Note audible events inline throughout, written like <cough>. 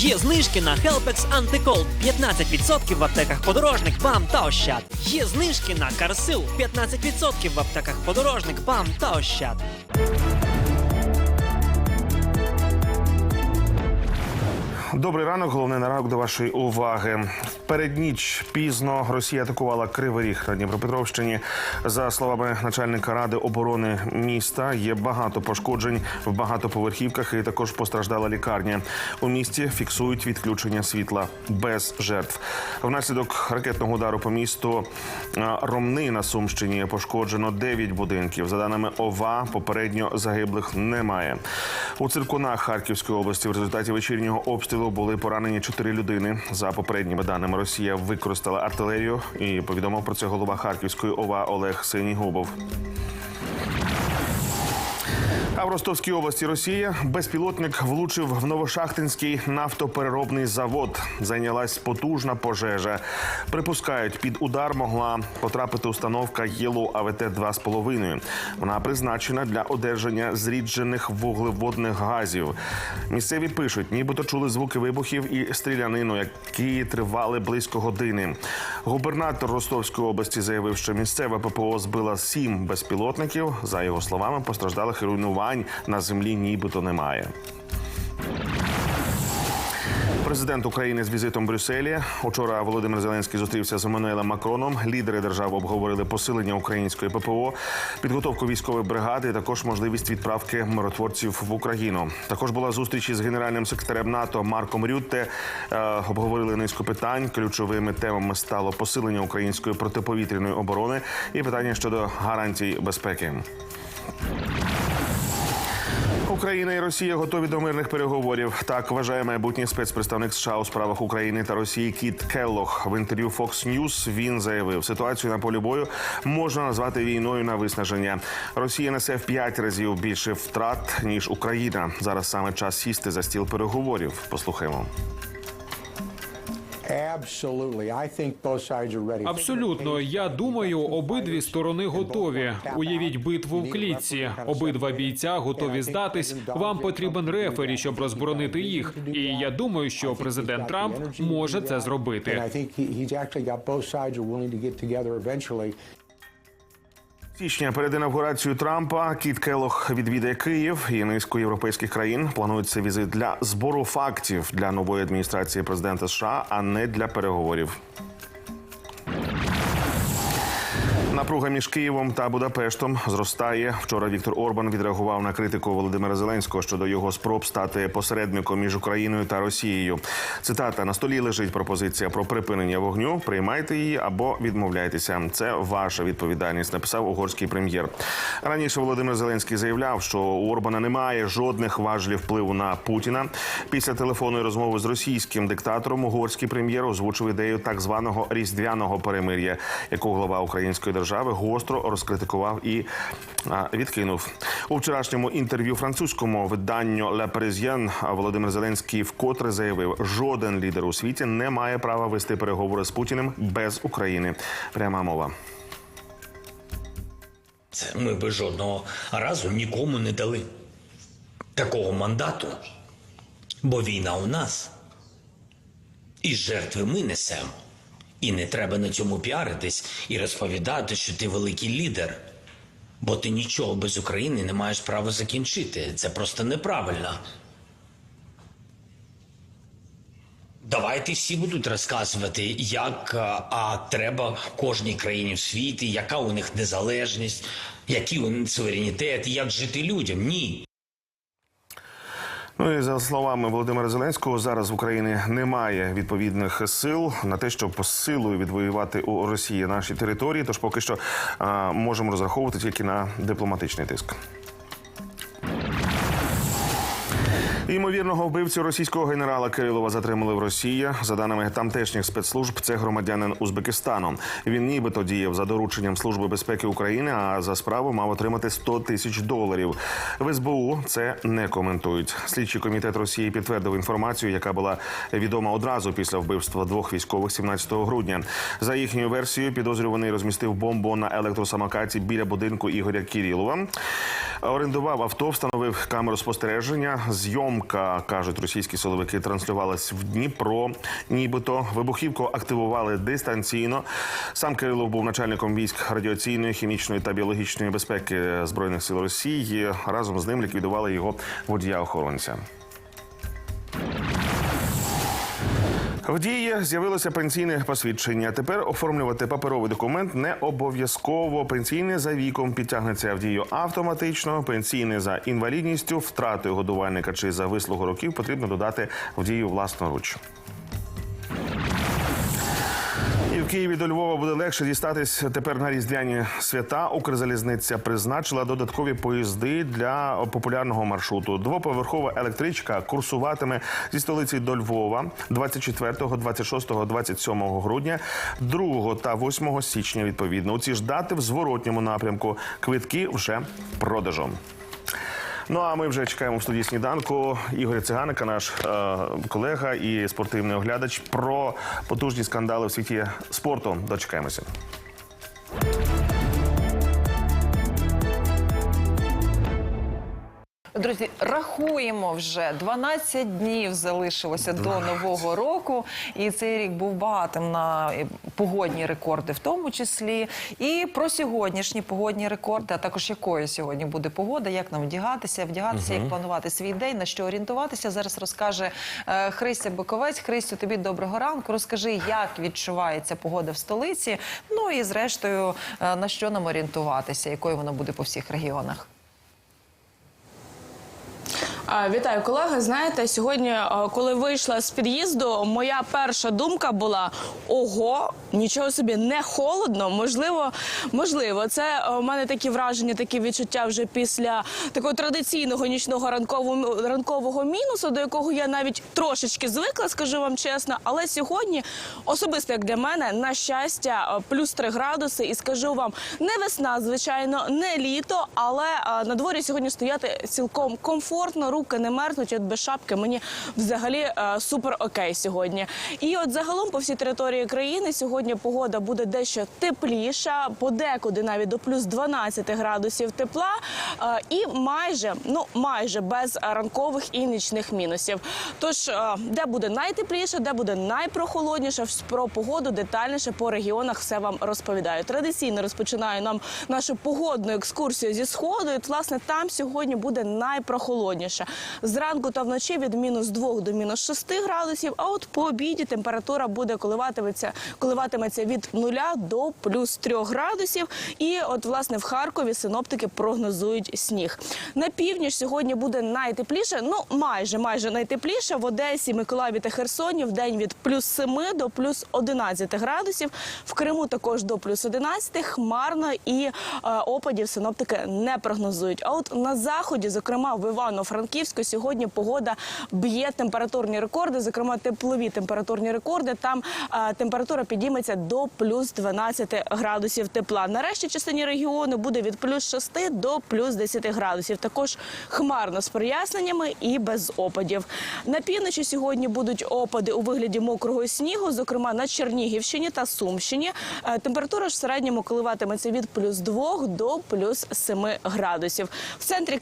Є знижки на Helpex Антикол 15% в аптеках подорожник, БАМ та Ощад. Є знижки на Карсил 15% в аптеках подорожник, БАМ та Ощад. Добрий ранок. Головне на ранок до вашої уваги. Передніч пізно Росія атакувала Кривий Ріг на Дніпропетровщині. За словами начальника ради оборони міста, є багато пошкоджень в багатоповерхівках і також постраждала лікарня. У місті фіксують відключення світла без жертв. Внаслідок ракетного удару по місту Ромни на Сумщині пошкоджено 9 будинків. За даними ОВА, попередньо загиблих немає. У циркунах Харківської області в результаті вечірнього обстрілу були поранені чотири людини. За попередніми даними, Росія використала артилерію і повідомив про це голова Харківської ОВА Олег Синігубов. А в Ростовській області Росія безпілотник влучив в Новошахтинський нафтопереробний завод. Зайнялась потужна пожежа. Припускають, під удар могла потрапити установка ЄЛО АВТ 2,5. Вона призначена для одержання зріджених вуглеводних газів. Місцеві пишуть, нібито чули звуки вибухів і стрілянину, які тривали близько години. Губернатор Ростовської області заявив, що місцева ППО збила сім безпілотників. За його словами, постраждалих і на землі нібито немає. Президент України з візитом в Брюсселі. Учора Володимир Зеленський зустрівся з Еммануелем Макроном. Лідери держав обговорили посилення української ППО, підготовку військової бригади, також можливість відправки миротворців в Україну. Також була зустріч із генеральним секретарем НАТО Марком Рютте. Е, Обговорили низку питань. Ключовими темами стало посилення української протиповітряної оборони і питання щодо гарантій безпеки. Україна і Росія готові до мирних переговорів. Так вважає майбутній спецпредставник США у справах України та Росії Кіт Келлох. В інтерв'ю Fox News він заявив, ситуацію на полі бою можна назвати війною на виснаження. Росія несе в п'ять разів більше втрат ніж Україна. Зараз саме час сісти за стіл переговорів. Послухаймо. Абсолютно, я думаю, обидві сторони готові. Уявіть битву в клітці. Обидва бійця готові здатись. Вам потрібен рефері, щоб розборонити їх. І я думаю, що президент Трамп може це зробити. Січня перед інавгурацією Трампа Кіт Келох відвідає Київ і низку європейських країн. Планується візит для збору фактів для нової адміністрації президента США, а не для переговорів. Напруга між Києвом та Будапештом зростає. Вчора Віктор Орбан відреагував на критику Володимира Зеленського щодо його спроб стати посередником між Україною та Росією. Цитата на столі лежить пропозиція про припинення вогню. Приймайте її або відмовляйтеся. Це ваша відповідальність. Написав угорський прем'єр. Раніше Володимир Зеленський заявляв, що у Орбана немає жодних важелів впливу на Путіна. Після телефонної розмови з російським диктатором угорський прем'єр озвучив ідею так званого різдвяного перемир'я, яку глава української держави гостро розкритикував і відкинув у вчорашньому інтерв'ю французькому виданню «Le Parisien» Володимир Зеленський вкотре заявив, жоден лідер у світі не має права вести переговори з Путіним без України. Пряма мова. Ми би жодного разу нікому не дали такого мандату. Бо війна у нас. І жертви ми несемо. І не треба на цьому піаритись і розповідати, що ти великий лідер. Бо ти нічого без України не маєш права закінчити. Це просто неправильно. Давайте всі будуть розказувати, як а, а треба кожній країні в світі, яка у них незалежність, який у них суверенітет, як жити людям. Ні. Ну і за словами Володимира Зеленського, зараз в Україні немає відповідних сил на те, щоб силою відвоювати у Росії наші території. Тож поки що а, можемо розраховувати тільки на дипломатичний тиск. Ймовірного вбивцю російського генерала Кирилова затримали в Росії. За даними тамтешніх спецслужб, це громадянин Узбекистану. Він нібито діяв за дорученням Служби безпеки України, а за справу мав отримати 100 тисяч доларів. В СБУ це не коментують. Слідчий комітет Росії підтвердив інформацію, яка була відома одразу після вбивства двох військових 17 грудня. За їхньою версією, підозрюваний розмістив бомбу на електросамокаті біля будинку Ігоря Кірілова. Орендував авто, встановив камеру спостереження. Зйом Зйомка кажуть російські силовики транслювалась в Дніпро. Нібито вибухівку активували дистанційно. Сам Кирилов був начальником військ радіаційної, хімічної та біологічної безпеки збройних сил Росії. Разом з ним ліквідували його водія охоронця. В дії з'явилося пенсійне посвідчення. Тепер оформлювати паперовий документ не обов'язково. Пенсійне за віком підтягнеться в дію автоматично. Пенсійне за інвалідністю, втратою годувальника чи за вислугу років потрібно додати в дію власноруч. Києві до Львова буде легше дістатись тепер на різдвяні свята. Укрзалізниця призначила додаткові поїзди для популярного маршруту. Двоповерхова електричка курсуватиме зі столиці до Львова 24, 26, 27 грудня, 2 та 8 січня. Відповідно, у ці ж дати в зворотньому напрямку квитки вже продажом. Ну а ми вже чекаємо в студії сніданку Ігоря Циганика, наш е, колега і спортивний оглядач, про потужні скандали в світі спорту. Дочекаємося. Друзі, рахуємо вже 12 днів залишилося до нового року, і цей рік був багатим на е, погодні рекорди, в тому числі. І про сьогоднішні погодні рекорди, а також якою сьогодні буде погода, як нам вдягатися, вдягатися, як планувати свій день, на що орієнтуватися. Зараз розкаже е, Христя Боковець. Христю, тобі доброго ранку. Розкажи, як відчувається погода в столиці. Ну і зрештою, е, на що нам орієнтуватися, якою вона буде по всіх регіонах. Вітаю, колеги. Знаєте, сьогодні, коли вийшла з під'їзду, моя перша думка була: ого, нічого собі не холодно. Можливо, можливо, це у мене такі враження, такі відчуття вже після такого традиційного нічного ранкового ранкового мінусу, до якого я навіть трошечки звикла, скажу вам чесно. Але сьогодні, особисто як для мене, на щастя, плюс 3 градуси, і скажу вам, не весна, звичайно, не літо, але на дворі сьогодні стояти цілком комфортно, руки не мерзнуть. От без шапки мені взагалі е, супер окей сьогодні. І от загалом по всій території країни сьогодні погода буде дещо тепліша, подекуди навіть до плюс 12 градусів тепла, е, і майже ну майже без ранкових і нічних мінусів. Тож е, де буде найтепліше, де буде найпрохолодніше, про погоду детальніше по регіонах все вам розповідаю. Традиційно розпочинаю нам нашу погодну екскурсію зі сходу. І, власне, там сьогодні буде найпрохолодніше. Зранку та вночі від мінус 2 до мінус 6 градусів. А от по обіді температура буде коливатиметься, коливатиметься від 0 до плюс 3 градусів. І от власне в Харкові синоптики прогнозують сніг. На північ сьогодні буде найтепліше. Ну майже майже найтепліше в Одесі, Миколаєві та Херсоні в день від плюс 7 до плюс 11 градусів. В Криму також до плюс 11, хмарно і е, опадів синоптики не прогнозують. А от на заході, зокрема в Івано-Франківську, сьогодні погода б'є температурні рекорди, зокрема теплові температурні рекорди. Там е, температура підійметься до плюс 12 градусів тепла. Нарешті частині регіону буде від плюс 6 до плюс 10 градусів. Також хмарно з проясненнями і без опадів. На півночі сьогодні будуть опади у вигляді мокрого снігу, зокрема на Чернігівщині та Сумщині. Е, Температура ж в середньому коливатиметься від плюс 2 до плюс 7 градусів. В центрі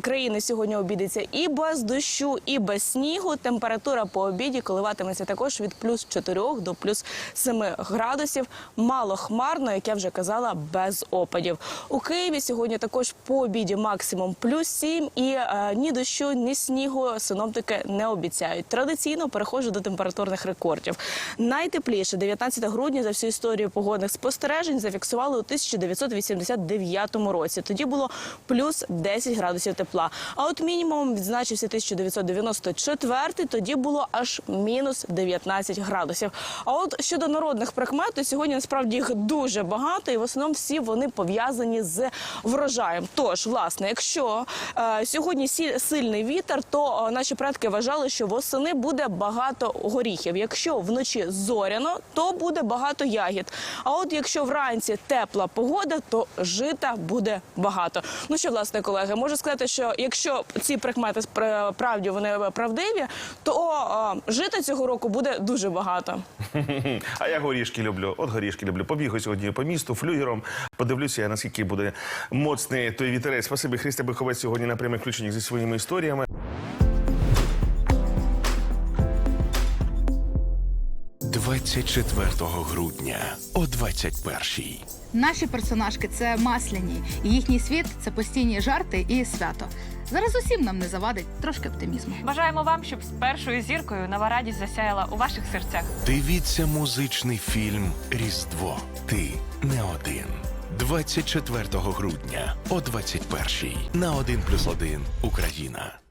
країни сьогодні обідеться і без дощу, і без снігу. Температура по обіді коливатиметься також від плюс 4 до плюс 7 градусів. Мало хмарно, як я вже казала, без опадів. У Києві сьогодні також по обіді максимум плюс 7 і е, ні дощу, ні снігу синоптики не обіцяють. Традиційно переходжу до температурних рекордів. Найтепліше 19 грудня за всю історію погодних спостережень зафіксували у 1989 році. Тоді було плюс 10 градусів тепла. А от мінімум відзначився 1994, тоді було аж мінус 19 градусів. А от щодо народних прикмет, то сьогодні насправді їх дуже багато, і в основному всі вони пов'язані з врожаєм. Тож, власне, якщо е, сьогодні сильний вітер, то е, наші предки вважали, що восени буде багато горіхів. Якщо вночі зоряно, то буде багато ягід. А от якщо вранці тепла погода, то жита буде багато. Ну що, власне, колеги, можу сказати, що якщо ці прикмети прикмети справді вони правдиві, то жити цього року буде дуже багато. <laughs> А я горішки люблю. От горішки люблю. Побігу сьогодні по місту флюгером. Подивлюся, наскільки буде моцний той вітерець. Спасибі, Христя Биховець сьогодні на прямих включеннях зі своїми історіями. Двадцять 24 грудня о 21-й. Наші персонажки це масляні, їхній світ це постійні жарти і свято. Зараз усім нам не завадить трошки оптимізму. Бажаємо вам, щоб з першою зіркою нова радість засяяла у ваших серцях. Дивіться музичний фільм Різдво. Ти не один. 24 грудня о 21-й на 1+,1 Україна.